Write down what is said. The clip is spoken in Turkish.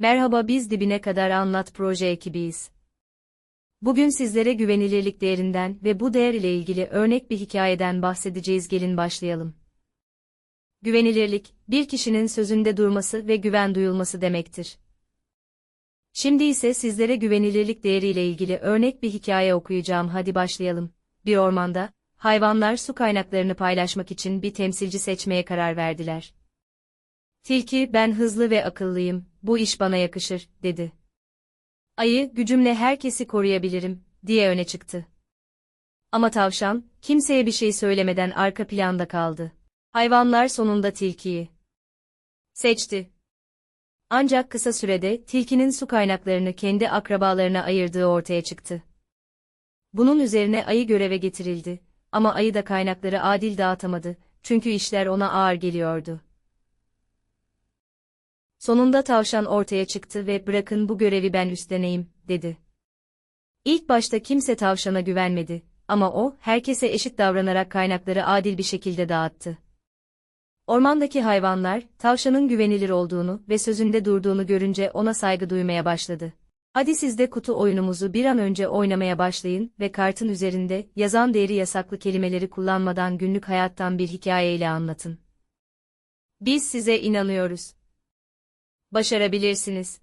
Merhaba biz dibine kadar anlat proje ekibiyiz. Bugün sizlere güvenilirlik değerinden ve bu değer ile ilgili örnek bir hikayeden bahsedeceğiz gelin başlayalım. Güvenilirlik, bir kişinin sözünde durması ve güven duyulması demektir. Şimdi ise sizlere güvenilirlik değeri ile ilgili örnek bir hikaye okuyacağım hadi başlayalım. Bir ormanda, hayvanlar su kaynaklarını paylaşmak için bir temsilci seçmeye karar verdiler. Tilki, ben hızlı ve akıllıyım, bu iş bana yakışır, dedi. Ayı, gücümle herkesi koruyabilirim, diye öne çıktı. Ama tavşan, kimseye bir şey söylemeden arka planda kaldı. Hayvanlar sonunda tilkiyi seçti. Ancak kısa sürede tilkinin su kaynaklarını kendi akrabalarına ayırdığı ortaya çıktı. Bunun üzerine ayı göreve getirildi ama ayı da kaynakları adil dağıtamadı çünkü işler ona ağır geliyordu. Sonunda tavşan ortaya çıktı ve bırakın bu görevi ben üstleneyim, dedi. İlk başta kimse tavşana güvenmedi ama o, herkese eşit davranarak kaynakları adil bir şekilde dağıttı. Ormandaki hayvanlar, tavşanın güvenilir olduğunu ve sözünde durduğunu görünce ona saygı duymaya başladı. Hadi siz de kutu oyunumuzu bir an önce oynamaya başlayın ve kartın üzerinde yazan değeri yasaklı kelimeleri kullanmadan günlük hayattan bir hikayeyle anlatın. Biz size inanıyoruz. Başarabilirsiniz.